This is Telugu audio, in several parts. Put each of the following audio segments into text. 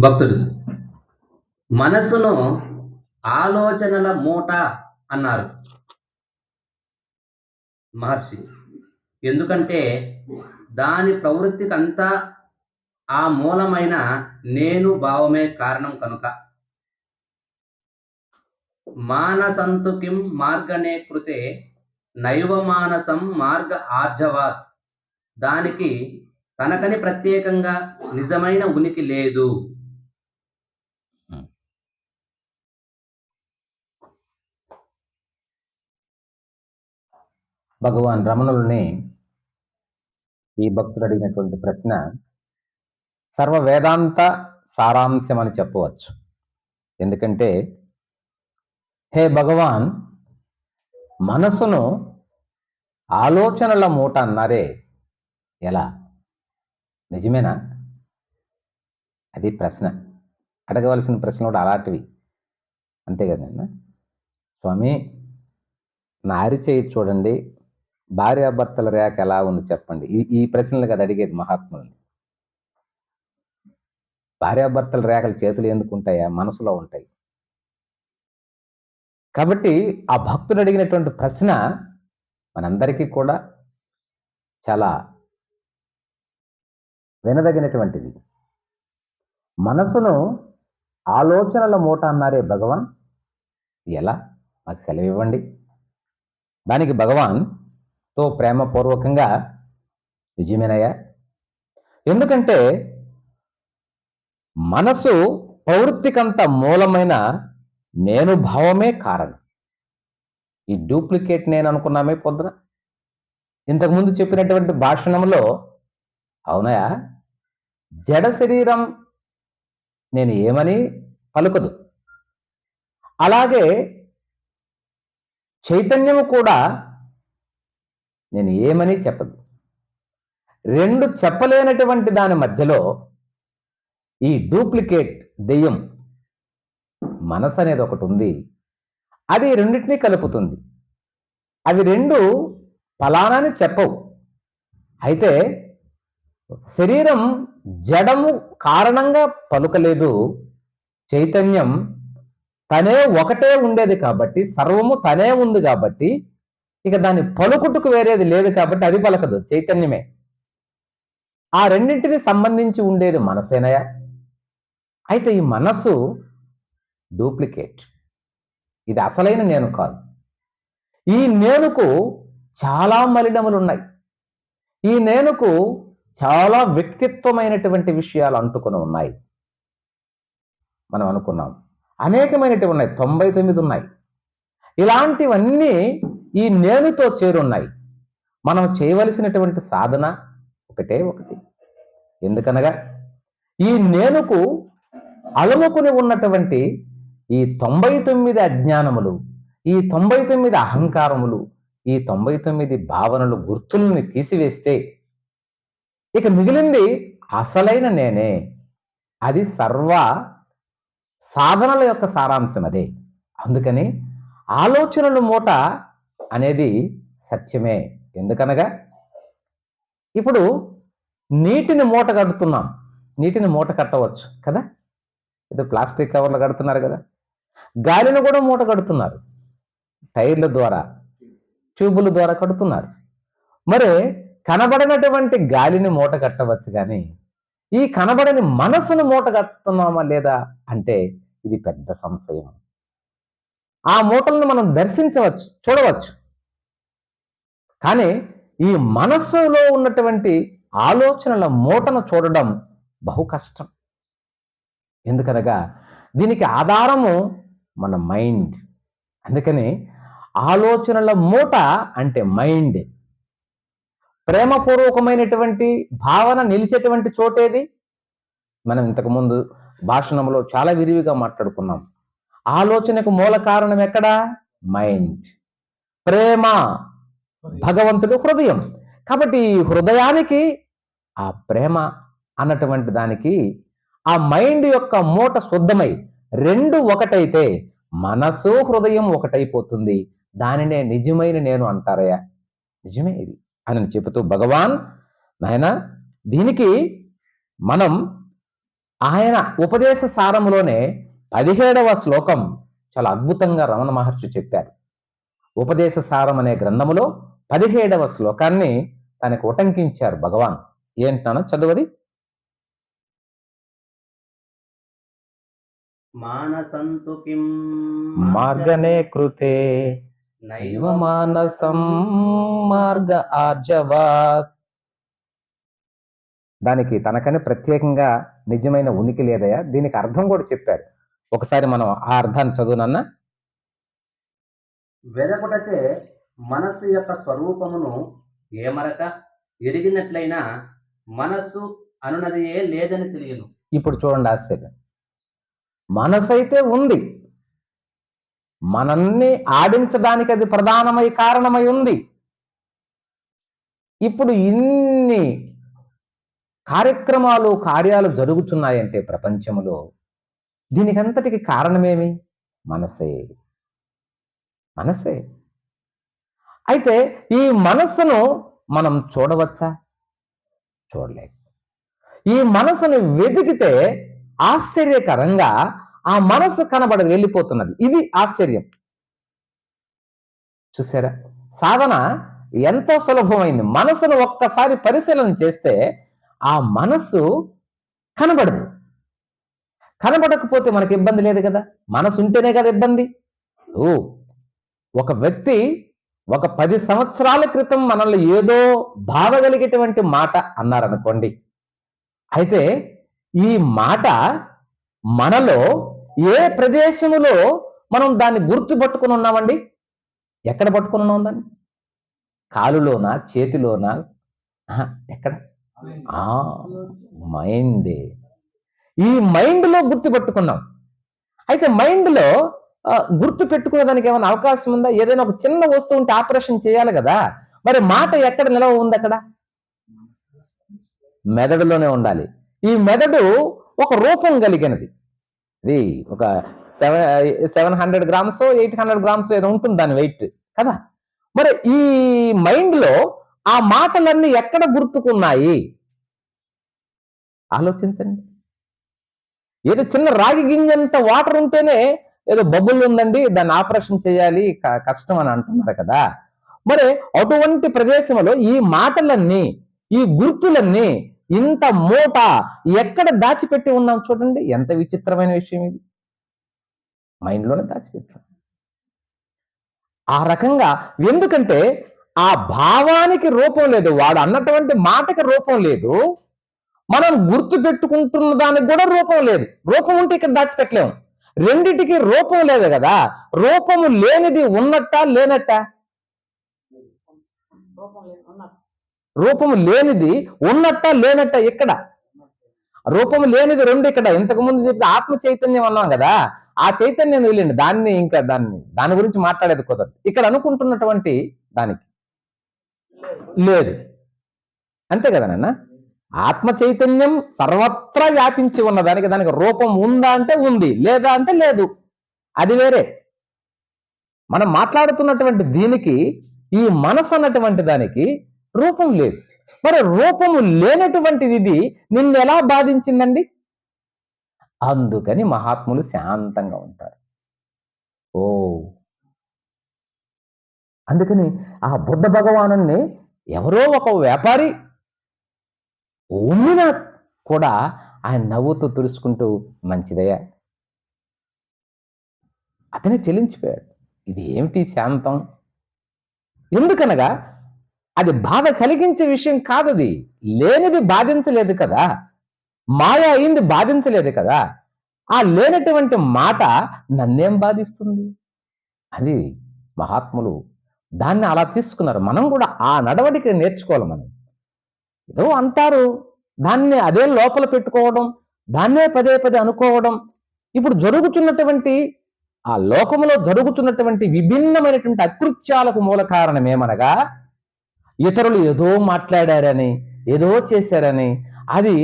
భక్తుడు. మనస్సును ఆలోచనల మూట అన్నారు. మహర్షి ఎందుకంటే దాని ప్రవృత్తికి అంతా ఆ మూలమైన నేను భావమే కారణం కనుక. మానసంతు కిం మార్గనే కృతే నైవ మానసం మార్గ ఆర్జవాత్. దానికి తనకని ప్రత్యేకంగా నిజమైన ఉనికి లేదు. భగవాన్ రమణుల్ని ఈ భక్తుడు అడిగినటువంటి ప్రశ్న సర్వ వేదాంత సారాంశం అని చెప్పవచ్చు. ఎందుకంటే హే భగవాన్ మనసును ఆలోచనల మూట అన్నారే ఎలా? నిజమేనా? అది ప్రశ్న. అడగవలసిన ప్రశ్నలు కూడా అలాంటివి. అంతే కదండి. స్వామి నారి చేయి చూడండి భార్యాభర్తల రేఖ ఎలా ఉంది చెప్పండి? ఈ ఈ ప్రశ్నలు కదా అడిగేది మహాత్ముల్ని. భార్యాభర్తల రేఖలు చేతులు ఎందుకు ఉంటాయా? మనసులో ఉంటాయి. కాబట్టి ఆ భక్తుడు అడిగినటువంటి ప్రశ్న మనందరికీ కూడా చాలా వినదగినటువంటిది. మనసును ఆలోచనల మూట అన్నారే భగవాన్. ఎలా? మాకు సెలవు ఇవ్వండి దానికి భగవాన్ తో ప్రేమపూర్వకంగా నిజమేనయ్యా? ఎందుకంటే మనసు ప్రవృత్తికంత మూలమైన నేను భావమే కారణం. ఈ డూప్లికేట్ నేను అనుకున్నామే పొద్దున ఇంతకుముందు చెప్పినటువంటి భాషణంలో అవునయా జడ శరీరం నేను ఏమని పలుకదు. అలాగే చైతన్యము కూడా నేను ఏమని చెప్పదు. రెండు చెప్పలేనటువంటి దాని మధ్యలో ఈ డూప్లికేట్ దెయ్యం మనసు అనేది ఒకటి ఉంది. అది రెండింటినీ కలుపుతుంది. అవి రెండు ఫలానాని చెప్పవు. అయితే శరీరం జడము కారణంగా పలుకలేదు. చైతన్యం తనే ఒకటే ఉండేది కాబట్టి సర్వము తనే ఉంది కాబట్టి ఇక దాని పలుకుటుకు వేరేది లేదు కాబట్టి అది పలకదు చైతన్యమే. ఆ రెండింటిని సంబంధించి ఉండేది మనసేనయ అయితే ఈ మనస్సు డూప్లికేట్. ఇది అసలైన నేను కాదు. ఈ నేనుకు చాలా మలినములు ఉన్నాయి. ఈ నేనుకు చాలా వ్యక్తిత్వమైనటువంటి విషయాలు అంటుకుని ఉన్నాయి. మనం అనుకున్నాం. అనేకమైనటివి ఉన్నాయి. తొంభై తొమ్మిది ఉన్నాయి. ఇలాంటివన్నీ ఈ నేనుతో చేరున్నాయి. మనం చేయవలసినటువంటి సాధన ఒకటే ఒకటి. ఎందుకనగా ఈ నేనుకు అలముకుని ఉన్నటువంటి ఈ తొంభై తొమ్మిది అజ్ఞానములు ఈ తొంభై తొమ్మిది అహంకారములు ఈ తొంభై తొమ్మిది భావనలు గుర్తుల్ని తీసివేస్తే ఇక మిగిలింది అసలైన నేనే. అది సర్వ సాధనల యొక్క సారాంశం అదే. అందుకని ఆలోచనలు మూట అనేది సత్యమే. ఎందుకనగా? ఇప్పుడు నీటిని మూట కడుతున్నాం. నీటిని మూట కట్టవచ్చు కదా? ఇది ప్లాస్టిక్ కవర్లు కడుతున్నారు కదా? గాలిని కూడా మూట కడుతున్నారు. టైర్ల ద్వారా ట్యూబుల ద్వారా కడుతున్నారు. మరి కనబడినటువంటి గాలిని మూట కట్టవచ్చు కానీ ఈ కనబడని మనసును మూట కట్టుతున్నామా లేదా అంటే ఇది పెద్ద సంశయం. ఆ మూటలను మనం దర్శించవచ్చు చూడవచ్చు. కానీ ఈ మనస్సులో ఉన్నటువంటి ఆలోచనల మూటను చూడడం బహు కష్టం. ఎందుకనగా దీనికి ఆధారము మన మైండ్. అందుకని ఆలోచనల మూట అంటే మైండ్. ప్రేమపూర్వకమైనటువంటి భావన నిలిచేటువంటి చోటేది? మనం ఇంతకుముందు భాషణంలో చాలా విరివిగా మాట్లాడుకున్నాం. ఆలోచనకు మూల కారణం ఎక్కడా? మైండ్. ప్రేమ భగవంతుడు హృదయం. కాబట్టి ఈ హృదయానికి ఆ ప్రేమ అన్నటువంటి దానికి ఆ మైండ్ యొక్క మూట శుద్ధమై రెండు ఒకటైతే మనసు హృదయం ఒకటైపోతుంది. దానినే నిజమైన నేను అంటారయ్యా. నిజమే ఇది అని చెబుతూ భగవాన్ నాయన దీనికి మనం ఆయన ఉపదేశ సారములోనే పదిహేడవ శ్లోకం చాలా అద్భుతంగా రమణ మహర్షి చెప్పారు. ఉపదేశ సారం అనే గ్రంథములో పదిహేడవ శ్లోకాన్ని తనకు ఉటంకించారు భగవాన్. ఏంటన్నా చదువది. మానసంతు కిం మార్గనే కృతే నైవ నైవ మానసం మార్గ ఆర్జవాత్. దానికి తనకని ప్రత్యేకంగా నిజమైన ఉనికి లేదయా? దీనికి అర్థం కూడా చెప్పారు. ఒకసారి మనం ఆ అర్థాన్ని చదువునన్నా. వెదకుటచే మనస్సు యొక్క స్వరూపమును ఏమరక ఎరిగినట్లయినా మనస్సు అనునదియే లేదని తెలియను. ఇప్పుడు చూడండి ఆశ్చర్యం. మనసైతే ఉంది. మనల్ని ఆడించడానికి అది ప్రధానమై కారణమై ఉంది. ఇప్పుడు ఇన్ని కార్యక్రమాలు కార్యాలు జరుగుతున్నాయంటే ప్రపంచంలో దీనికంతటికి కారణమేమి? మనసే. మనసే. అయితే ఈ మనస్సును మనం చూడవచ్చా? చూడలేక ఈ మనసును వెతికితే ఆశ్చర్యకరంగా ఆ మనసు కనబడదు వెళ్ళిపోతున్నది. ఇది ఆశ్చర్యం. చూసారా? సాధన ఎంతో సులభమైంది. మనసును ఒక్కసారి పరిశీలన చేస్తే ఆ మనస్సు కనబడదు. కనబడకపోతే మనకి ఇబ్బంది లేదు కదా? మనసు ఉంటేనే కదా ఇబ్బంది. ఓ ఒక వ్యక్తి ఒక పది సంవత్సరాల క్రితం మనల్ని ఏదో బాధగలిగేటువంటి మాట అన్నారనుకోండి. అయితే ఈ మాట మనలో ఏ ప్రదేశములో మనం దాన్ని గుర్తు పట్టుకుని ఉన్నామండి? ఎక్కడ పట్టుకుని ఉన్నాం దాన్ని? కాలులోనా? చేతిలోనా? ఆహా, ఎక్కడ? ఆ మైండే. ఈ మైండ్లో గుర్తు పట్టుకున్నాం. అయితే మైండ్లో గుర్తు పెట్టుకునే దానికి ఏమైనా అవకాశం ఉందా? ఏదైనా ఒక చిన్న వస్తువు ఉంటే ఆపరేషన్ చేయాలి కదా. మరి మాట ఎక్కడ నిలవ ఉంది అక్కడ? మెదడులోనే ఉండాలి. ఈ మెదడు ఒక రూపం కలిగినది. ఇది ఒక seven seven hundred grams eight hundred grams ఏదో ఉంటుంది దాని వెయిట్ కదా? మరి ఈ మైండ్లో ఆ మాటలన్నీ ఎక్కడ గుర్తుకున్నాయి? ఆలోచించండి. ఏదో చిన్న రాగి గింజంత వాటర్ ఉంటేనే ఏదో బబుల్ ఉందండి దాన్ని ఆపరేషన్ చేయాలి కష్టం అని అంటున్నారు కదా. మరి అటువంటి ప్రదేశంలో ఈ మాటలన్నీ ఈ గుర్తులన్నీ ఇంత మూట ఎక్కడ దాచిపెట్టి ఉన్నాం చూడండి. ఎంత విచిత్రమైన విషయం ఇది. మైండ్లోనే దాచిపెట్టాం. ఆ రకంగా ఎందుకంటే ఆ భావానికి రూపం లేదు. వాడు అన్నటువంటి మాటకి రూపం లేదు. మనం గుర్తు పెట్టుకుంటున్న దానికి కూడా రూపం లేదు. రూపం ఉంటే ఇక్కడ దాచిపెట్టలేము రెండిటికి రూపం లేదు కదా? రూపము లేనిది ఉన్నట్ట లేనట్ట? రూపము లేనిది ఉన్నట్ట లేనట్ట ఇక్కడ రూపము లేనిది రెండు ఇక్కడ. ఇంతకు ముందు చెప్పి ఆత్మ చైతన్యం అన్నాం కదా ఆ చైతన్యం వెళ్ళండి దాన్ని ఇంకా దాన్ని దాని గురించి మాట్లాడేది కుదరదు. ఇక్కడ అనుకుంటున్నటువంటి దానికి లేదు. అంతే కదా నాన్న? ఆత్మ చైతన్యం సర్వత్రా వ్యాపించి ఉన్న దానికి దానికి రూపం ఉందా అంటే ఉంది లేదా అంటే లేదు. అది వేరే. మనం మాట్లాడుతున్నటువంటి దీనికి ఈ మనసు అన్నటువంటి దానికి రూపం లేదు. మరి రూపము లేనటువంటిది ఇది నిన్ను ఎలా బాధించిందండి? అందుకని మహాత్ములు శాంతంగా ఉంటారు. ఓ. అందుకని ఆ బుద్ధ భగవాను ఎవరో ఒక వ్యాపారి ఉమ్మినా కూడా ఆయన నవ్వుతూ తుడుచుకుంటూ మంచిదయ్యా. అతనే చెల్లించిపోయాడు. ఇది ఏమిటి శాంతం? ఎందుకనగా అది బాధ కలిగించే విషయం కాదది. లేనిది బాధించలేదు కదా. మాయ అయింది బాధించలేదు కదా. ఆ లేనటువంటి మాట నన్నేం బాధిస్తుంది? అది మహాత్ములు దాన్ని అలా తీసుకున్నారు. మనం కూడా ఆ నడవడిక నేర్చుకోవాలి మనం. ఏదో అంటారు. దాన్ని అదే లోపల పెట్టుకోవడం దాన్నే పదే పదే అనుకోవడం. ఇప్పుడు జరుగుతున్నటువంటి ఆ లోకములో జరుగుతున్నటువంటి విభిన్నమైనటువంటి అకృత్యాలకు మూల కారణం ఏమనగా ఇతరులు ఏదో మాట్లాడారని ఏదో చేశారని అది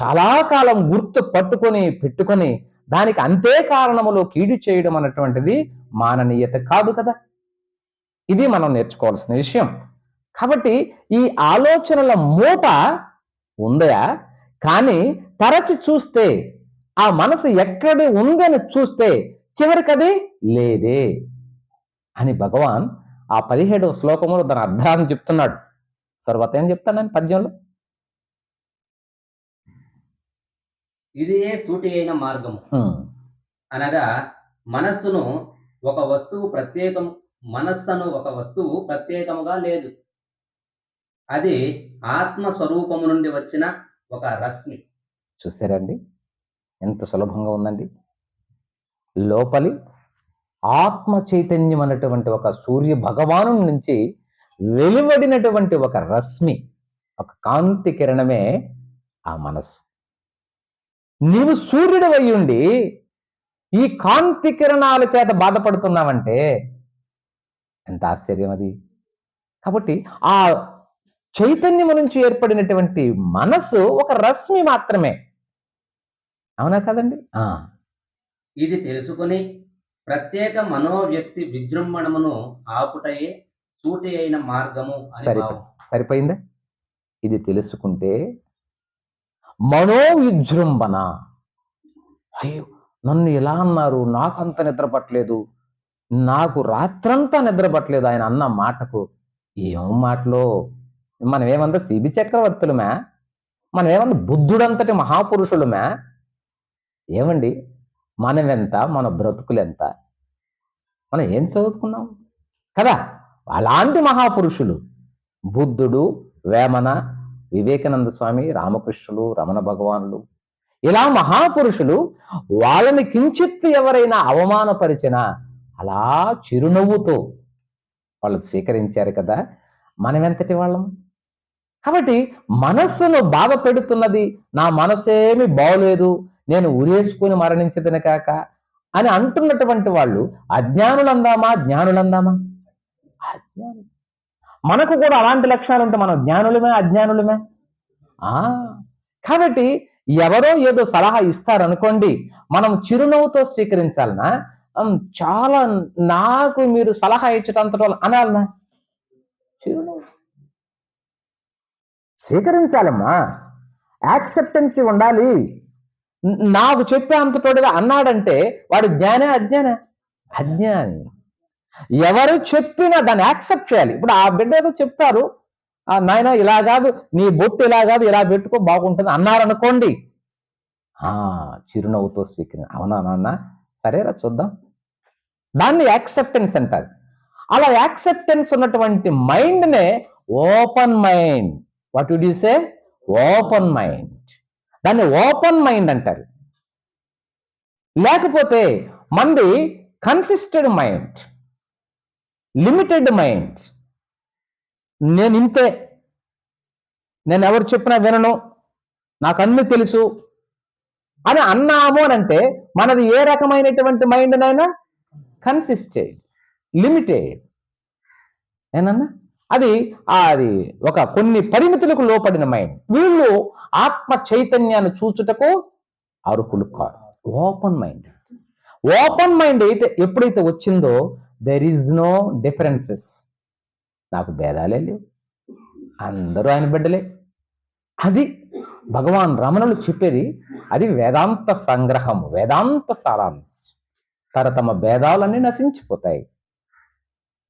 చాలా కాలం గుర్తు పట్టుకొని పెట్టుకొని దానికి అంతే కారణములో కీడు చేయడం అన్నటువంటిది మాననీయత కాదు కదా. ఇది మనం నేర్చుకోవాల్సిన విషయం. కాబట్టి ఈ ఆలోచనల మూట ఉందయా? కానీ తరచి చూస్తే ఆ మనసు ఎక్కడ ఉందని చూస్తే చివరికి అది లేదే అని భగవాన్ ఆ పదిహేడవ శ్లోకములో దాని అర్థాన్ని చెప్తున్నాడు. సర్వత ఏం చెప్తానని పద్యంలో? ఇది ఏ సూటి అయిన మార్గము. అనగా మనస్సును ఒక వస్తువు ప్రత్యేకం మనస్సును ఒక వస్తువు ప్రత్యేకముగా లేదు. అది ఆత్మ స్వరూపము నుండి వచ్చిన ఒక రశ్మి. చూసారండి? ఎంత సులభంగా ఉందండి? లోపలి ఆత్మ చైతన్యం అన్నటువంటి ఒక సూర్య భగవాను నుంచి వెలువడినటువంటి ఒక రశ్మి ఒక కాంతి కిరణమే ఆ మనస్సు. నీవు సూర్యుడు అయ్యుండి ఈ కాంతి కిరణాల చేత బాధపడుతున్నావంటే ఎంత ఆశ్చర్యం అది కాబట్టి ఆ చైతన్యము నుంచి ఏర్పడినటువంటి మనస్సు ఒక రశ్మి మాత్రమే. అవునా కదండి? ఇది తెలుసుకొని ప్రత్యేక మనోవ్యక్తి విజృంభణమును ఆపుటయే సూటి అయిన మార్గము సరిపోయిందా? ఇది తెలుసుకుంటే మనోవిజృంభణ. అయ్యో నన్ను ఎలా అన్నారు? నాకు అంత నిద్ర పట్టలేదు. నాకు రాత్రంతా నిద్ర పట్టలేదు ఆయన అన్న మాటకు. ఏం మాటలో? మనం ఏమంతా సిబి చక్రవర్తులమే? మనం ఏమన్నా బుద్ధుడంతటి మహాపురుషులమే? ఏమండి? మనం ఎంత మన బ్రతుకులు ఎంత మనం ఏం చదువుకున్నాం? కదా! అలాంటి మహాపురుషులు. బుద్ధుడు వేమన వివేకానంద స్వామి రామకృష్ణులు రమణ భగవానులు. ఇలా మహాపురుషులు వాళ్ళని కించిత్ ఎవరైనా అవమానపరిచినా అలా చిరునవ్వుతో వాళ్ళు స్వీకరించారు కదా! మనమెంతటి వాళ్ళం? కాబట్టి మనస్సును బాధ పెడుతున్నది నా మనసేమి బాగోలేదు నేను ఉరేసుకుని మరణించదని కాక అని అంటున్నటువంటి వాళ్ళు అజ్ఞానులందామా జ్ఞానులందామా? అజ్ఞానులు. మనకు కూడా అలాంటి లక్షణాలు ఉంటే మనం జ్ఞానులమే అజ్ఞానులమే? ఆ. కాబట్టి ఎవరో ఏదో సలహా ఇస్తారనుకోండి మనం చిరునవ్వుతో స్వీకరించాలనా? చాలా నాకు మీరు సలహా ఇచ్చటంతటో అనాలనా? చిరునవ్వు. స్వీకరించాలమ్మా. యాక్సెప్టెన్సీ ఉండాలి. నాకు చెప్పే అంతటోడుగా అన్నాడంటే వాడు జ్ఞానే అజ్ఞాన? అజ్ఞాని. ఎవరు చెప్పినా దాన్ని యాక్సెప్ట్ చేయాలి. ఇప్పుడు ఆ బిడ్డ ఏదో చెప్తారు. ఆ నాయన ఇలా కాదు. నీ బొట్టు ఇలా కాదు. ఇలా పెట్టుకో బాగుంటుంది అన్నారనుకోండి. ఆ చిరునవ్వుతో స్వీకరి అవునా నాన్న? సరేరా చూద్దాం. దాన్ని యాక్సెప్టెన్స్ అంటారు. అలా యాక్సెప్టెన్స్ ఉన్నటువంటి మైండ్నే open mind what would you say open mind దాన్ని ఓపెన్ మైండ్ అంటారు. లేకపోతే మంది కన్సిస్టెడ్ మైండ్ లిమిటెడ్ మైండ్ నేను ఇంతే. నేను ఎవరు చెప్పినా వినను. నాకు అన్ని తెలుసు. అని అన్నాము అని అంటే మనది ఏ రకమైనటువంటి మైండ్ నైనా? కన్సిస్టెడ్ లిమిటెడ్ ఏనన్నా? అది అది ఒక కొన్ని పరిమితులకు లోపడిన మైండ్. వీళ్ళు ఆత్మ చైతన్యాన్ని చూచుటకు అర్హులు car. Open mind. Open mind అయితే ఎప్పుడైతే వచ్చిందో దెర్ ఈజ్ నో డిఫరెన్సెస్ నాకు భేదాలే లేవు. అందరూ ఆయన బిడ్డలే. అది భగవాన్ రమణులు చెప్పేది అది వేదాంత సంగ్రహం వేదాంత సారాంశం. తరతమ భేదాలన్నీ నశించిపోతాయి.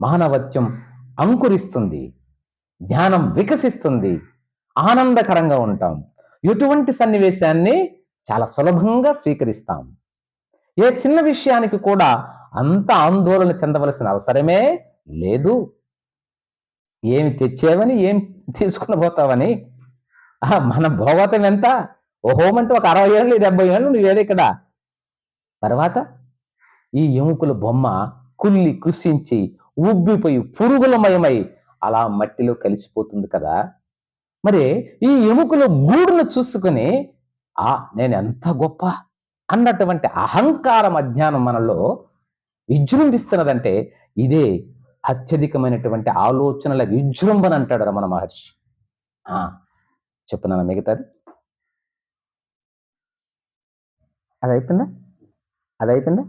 మానవత్యం అంకురిస్తుంది ధ్యానం వికసిస్తుంది ఆనందకరంగా ఉంటాం. ఎటువంటి సన్నివేశాన్ని చాలా సులభంగా స్వీకరిస్తాం. ఏ చిన్న విషయానికి కూడా అంత ఆందోళన చెందవలసిన అవసరమే లేదు. ఏమి తెచ్చేవని ఏం తీసుకుని పోతావని. మన భోగతం ఎంత? ఓహోమంటే ఒక అరవై ఏళ్ళు డెబ్బై ఏళ్ళు నువ్వేది ఇక్కడ? తర్వాత ఈ ఎముకల బొమ్మ కుల్లి కృషించి ఉబ్బిపోయి పురుగులమయమై అలా మట్టిలో కలిసిపోతుంది కదా. మరి ఈ ఎముకల గూడును చూసుకుని ఆ నేను ఎంత గొప్ప అన్నటువంటి అహంకారం అజ్ఞానం మనలో విజృంభిస్తున్నదంటే ఇదే అత్యధికమైనటువంటి ఆలోచనల విజృంభణ అంటాడు రమణ మహర్షి. ఆ చెప్పున్నాను మిగతాది. అది అయిపోయిందా అది అయిపోయిందా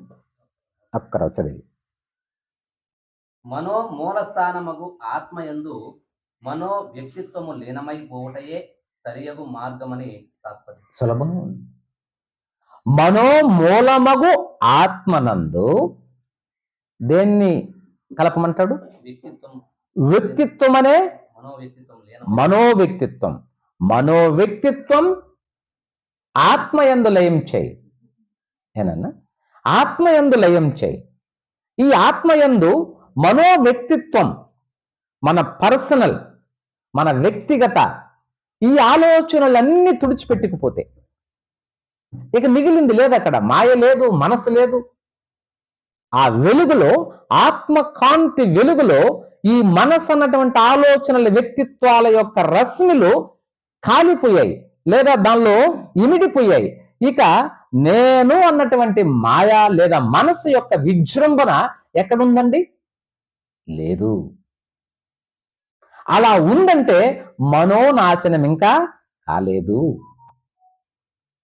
అక్కడ చదివి. మనో మూలస్థానమగు ఆత్మయందు మనో వ్యక్తిత్వము లీనమై పోవుటయే సరియగు మార్గమని తాత్పర్యం. సులభంగా ఉంది మనోమూలమగు ఆత్మనందు దేన్ని కలపమంటాడు? వ్యక్తిత్వం. వ్యక్తిత్వం అనే మనో వ్యక్తిత్వం మనోవ్యక్తిత్వం. మనోవ్యక్తిత్వం ఆత్మయందు లయం చేయి. ఏనన్నా? ఆత్మయందు లయం చేయి. ఈ ఆత్మయందు మనోవ్యక్తిత్వం మన పర్సనల్ మన వ్యక్తిగత ఈ ఆలోచనలన్నీ తుడిచిపెట్టుకుపోతే ఇక మిగిలింది లేదు అక్కడ. మాయ లేదు మనసు లేదు. ఆ వెలుగులో ఆత్మకాంతి వెలుగులో ఈ మనసు అన్నటువంటి ఆలోచనల వ్యక్తిత్వాల యొక్క రశ్మిలు కాలిపోయాయి లేదా దానిలో ఇమిడిపోయాయి. ఇక నేను అన్నటువంటి మాయ లేదా మనసు యొక్క విజృంభణ ఎక్కడుందండి? లేదు. అలా ఉందంటే మనోనాశనం ఇంకా కాలేదు.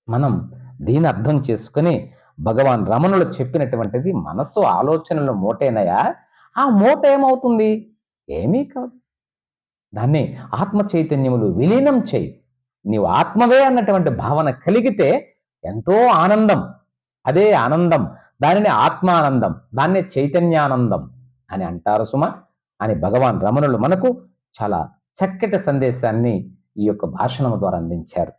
మనం దీని అర్థం చేసుకుని భగవాన్ రమణులు చెప్పినటువంటిది మనస్సు ఆలోచనలు మోటేనయా? ఆ మూట ఏమవుతుంది? ఏమీ కాదు. దాన్ని ఆత్మ చైతన్యములు విలీనం చేయి. నీవు ఆత్మవే అన్నటువంటి భావన కలిగితే ఎంతో ఆనందం. అదే ఆనందం. దానిని ఆత్మానందం. దాన్నే చైతన్యానందం. అని అంటారు సుమ అని భగవాన్ రమణులు మనకు చాలా చక్కటి సందేశాన్ని ఈ యొక్క భాషణము ద్వారా అందించారు.